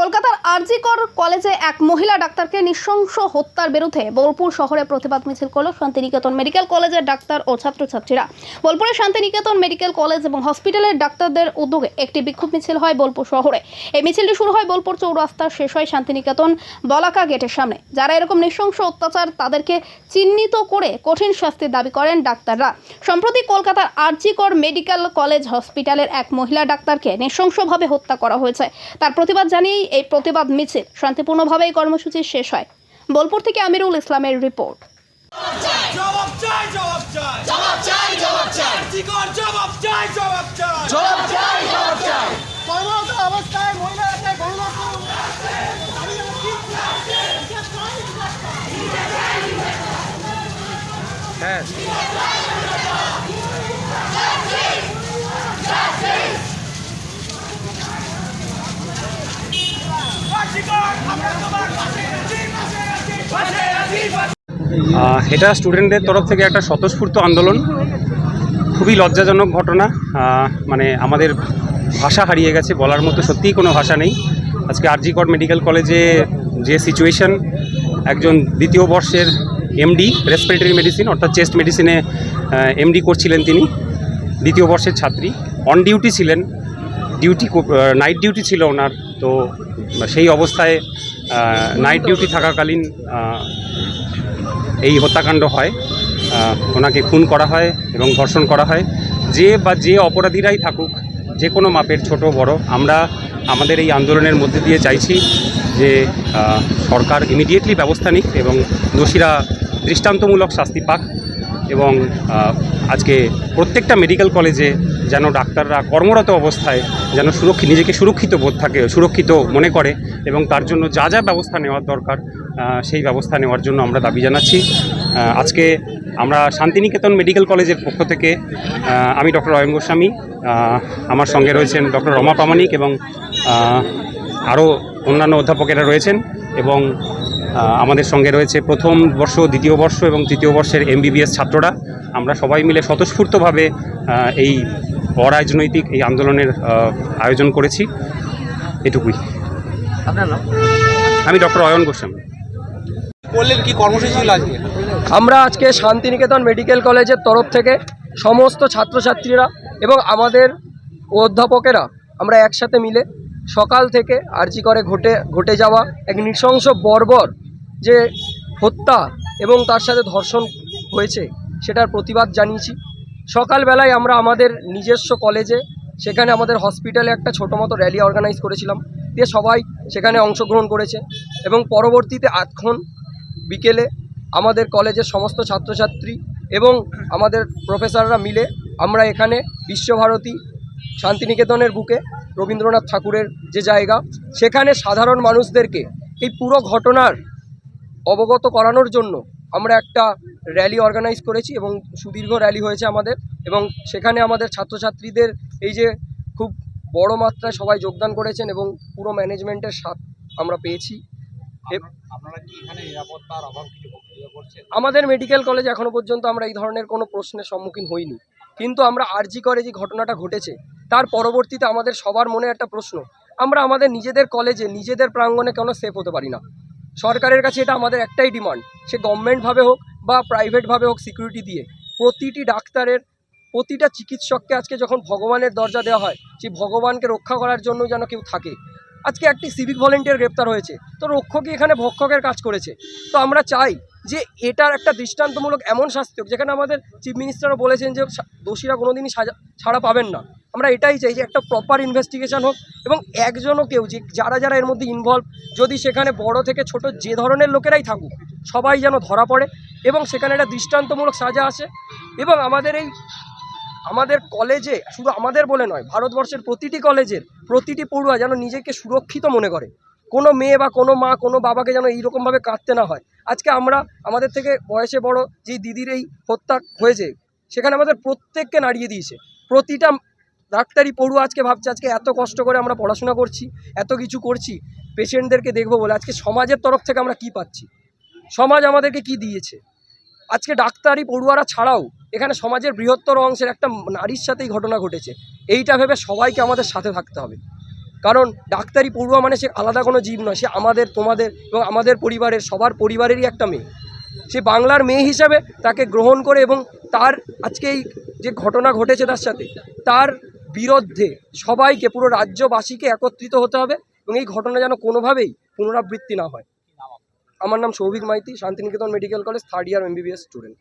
কলকাতার আরজিকর কলেজে এক মহিলা ডাক্তারকে নৃশংস হত্যার বিরুদ্ধে বোলপুর শহরে প্রতিবাদ মিছিল করল শান্তিনিকেতন মেডিকেল কলেজের ডাক্তার ও ছাত্রছাত্রীরা। বোলপুরের শান্তিনিকেতন মেডিকেল কলেজ এবং হসপিটালের ডাক্তারদের উদ্যোগে একটি বিক্ষোভ মিছিল হয় বোলপুর শহরে। এই মিছিলটি শুরু হয় বোলপুর চৌরাস্তা, শেষ হয় শান্তিনিকেতন বলাকা গেটের সামনে। যারা এরকম নৃশংস অত্যাচার তাদেরকে চিহ্নিত করে কঠিন শাস্তির দাবি করেন ডাক্তাররা। সম্প্রতি কলকাতার আরজিকর মেডিকেল কলেজ হসপিটালের এক মহিলা ডাক্তারকে নৃশংসভাবে হত্যা করা হয়েছে। তার প্রতিবাদ এই প্রতিবাদ মিছিল শান্তিপূর্ণভাবে এই কর্মসূচি শেষ হয়। বোলপুর থেকে আমিরুল ইসলামের রিপোর্ট। জবাব চাই জবাব চাই। জবাব চাই জবাব চাই। জবাব চাই জবাব চাই। জবাব চাই জবাব চাই। কর্মরত অবস্থায় মহিলাদেরকে গণরক্ষণ আমরা এটা স্টুডেন্টদের তরফ থেকে একটা স্বতঃস্ফূর্ত আন্দোলন। খুবই লজ্জাজনক ঘটনা। মানে আমাদের ভাষা হারিয়ে গেছে, বলার মতো সত্যিই কোনো ভাষা নেই। আজকে আর আরজিকর মেডিকেল কলেজে যে সিচুয়েশন একজন দ্বিতীয় বর্ষের এমডি রেসপিরেটরি মেডিসিন অর্থাৎ চেস্ট মেডিসিনে এমডি করছিলেন তিনি, দ্বিতীয় বর্ষের ছাত্রী। অন ডিউটি ছিলেন। ডিউটি নাইট ডিউটি ছিল ওনার। তো সেই অবস্থায় নাইট ডিউটি থাকাকালীন এই হত্যাকাণ্ড হয়। ওনাকে খুন করা হয় এবং ধর্ষণ করা হয়। যে বা যে অপরাধীরাই থাকুক, যে কোনো মাপের ছোট বড়, আমরা আমাদের এই আন্দোলনের মধ্যে দিয়ে চাইছি যে সরকার ইমিডিয়েটলি ব্যবস্থা নিক এবং দোষীরা দৃষ্টান্তমূলক শাস্তি পাক। এবং আজকে প্রত্যেকটা মেডিকেল কলেজে যেন ডাক্তাররা কর্মরত অবস্থায় যেন সুরক্ষিত নিজেকে সুরক্ষিত বোধ থাকে, সুরক্ষিত মনে করে এবং তার জন্য যা যা ব্যবস্থা নেওয়ার দরকার সেই ব্যবস্থা নেওয়ার জন্য আমরা দাবি জানাচ্ছি। আজকে আমরা শান্তিনিকেতন মেডিকেল কলেজের পক্ষ থেকে আমি ডক্টর অয়ন গোস্বামী আমার সঙ্গে রয়েছেন ডক্টর রমা প্রামাণিক এবং আরও অন্যান্য অধ্যাপকেরা রয়েছেন এবং আমাদের সঙ্গে রয়েছে প্রথম বর্ষ দ্বিতীয় বর্ষ এবং তৃতীয় বর্ষের এমবিবিএস ছাত্ররা। আমরা সবাই মিলে স্বতঃস্ফূর্তভাবে এই অরাজনৈতিক এই আন্দোলনের আয়োজন করেছি। এটুকুই। আমি ডক্টর অয়ন গোস্বামী। বললেন কি কর্মসূচি ছিল আজকে? আমরা আজকে শান্তিনিকেতন মেডিকেল কলেজের তরফ থেকে সমস্ত ছাত্রছাত্রীরা এবং আমাদের অধ্যাপকেরা আমরা একসাথে মিলে সকাল থেকে আর্জি করে ঘটে ঘটে যাওয়া এক নৃশংস বর্বর যে হত্যা এবং তার সাথে ধর্ষণ হয়েছে সেটার প্রতিবাদ জানিয়েছি। সকালবেলায় আমরা আমাদের নিজস্ব কলেজে, সেখানে আমাদের হসপিটালে একটা ছোটো মতো র্যালি অর্গানাইজ করেছিলাম। দিয়ে সবাই সেখানে অংশগ্রহণ করেছে এবং পরবর্তীতে আধক্ষণ বিকেলে আমাদের কলেজের সমস্ত ছাত্রছাত্রী এবং আমাদের প্রফেসররা মিলে আমরা এখানে বিশ্বভারতী শান্তিনিকেতনের বুকে রবীন্দ্রনাথ ঠাকুরের যে জায়গা সেখানে সাধারণ মানুষদেরকে এই পুরো ঘটনার অবগত করানোর জন্য আমরা একটা র্যালি অর্গানাইজ করেছি এবং সুদীর্ঘ র্যালি হয়েছে আমাদের এবং সেখানে আমাদের ছাত্রছাত্রীদের এই যে খুব বড় মাত্রায় সবাই যোগদান করেছেন এবং পুরো ম্যানেজমেন্টের সাথ আমরা পেয়েছি। আমাদের মেডিকেল কলেজ এখনও পর্যন্ত আমরা এই ধরনের কোনো প্রশ্নের সম্মুখীন হইনি। কিন্তু আমরা আরজি করে যে ঘটনাটা ঘটেছে, তার পরবর্তীতে আমাদের সবার মনে একটা প্রশ্ন, আমরা আমাদের নিজেদের কলেজে নিজেদের প্রাঙ্গণে কেন সেফ হতে পারি না? সরকারের কাছে এটা আমাদের একটাই ডিমান্ড সে গভর্নমেন্টভাবে হোক বা প্রাইভেটভাবে হোক সিকিউরিটি দিয়ে, প্রতিটি ডাক্তারের, প্রতিটা চিকিৎসককে আজকে যখন ভগবানের দরজা দেওয়া হয় সেই ভগবানকে রক্ষা করার জন্য যেন কেউ থাকে, আজকে একটি সিভিক ভলেন্টিয়ার গ্রেপ্তার হয়েছে, তো রক্ষকই এখানে ভক্ষকের কাজ করেছে, তো আমরা চাই যে এটার একটা দৃষ্টান্তমূলক এমন শাস্তি হোক, যেখানে আমাদের চিফ মিনিস্টারও বলেছেন যে দোষীরা কোনোদিনই সাজা ছাড়া পাবেন না। আমরা এটাই চাই যে একটা প্রপার ইনভেস্টিগেশন হোক এবং একজনও কেউ যে যারা যারা এর মধ্যে ইনভলভ যদি সেখানে বড় থেকে ছোট যে ধরনের লোকেরাই থাকুক, সবাই যেন ধরা পড়ে এবং সেখানে একটা দৃষ্টান্তমূলক সাজা আসে এবং আমাদের এই আমাদের কলেজে শুধু আমাদের বলে নয়, ভারতবর্ষের প্রতিটি কলেজের প্রতিটি পড়ুয়া যেন নিজেকে সুরক্ষিত মনে করে। কোনো মেয়ে বা কোনো মা, কোনো বাবাকে যেন এইরকমভাবে কাঁদতে না হয়। আজকে আমরা, আমাদের থেকে বয়সে বড় যেই দিদির এই হত্যা হয়েছে, সেখানে আমাদের প্রত্যেককে নাড়িয়ে দিয়েছে। প্রতিটা ডাক্তারি পড়ুয়া আজকে ভাবছে, আজকে এত কষ্ট করে আমরা পড়াশোনা করছি, এত কিছু করছি, পেশেন্টদেরকে দেখব বলে আজকে সমাজের তরফ থেকে আমরা কি পাচ্ছি? সমাজ আমাদেরকে কি দিয়েছে? আজকে ডাক্তারি পড়ুয়ারা ছাড়াও এখানে সমাজের বৃহত্তর অংশের একটা নারীর সাথেই ঘটনা ঘটেছে। এইটা ভেবে সবাইকে আমাদের সাথে থাকতে হবে। কারণ ডাক্তারি পড়ুয়া মানে সে আলাদা কোনো জীব নয়, সে আমাদের, তোমাদের এবং আমাদের পরিবারের, সবার পরিবারেরই একটা মেয়ে। সে বাংলার মেয়ে হিসাবে তাকে গ্রহণ করে এবং তার আজকে এই যে ঘটনা ঘটেছে তার সাথে, তার বিরুদ্ধে সবাইকে, পুরো রাজ্যবাসীকে একত্রিত হতে হবে এবং এই ঘটনা যেন কোনোভাবেই পুনরাবৃত্তি না হয়। আমার নাম Souvik Maity, Santiniketan medical college, third year MBBS student.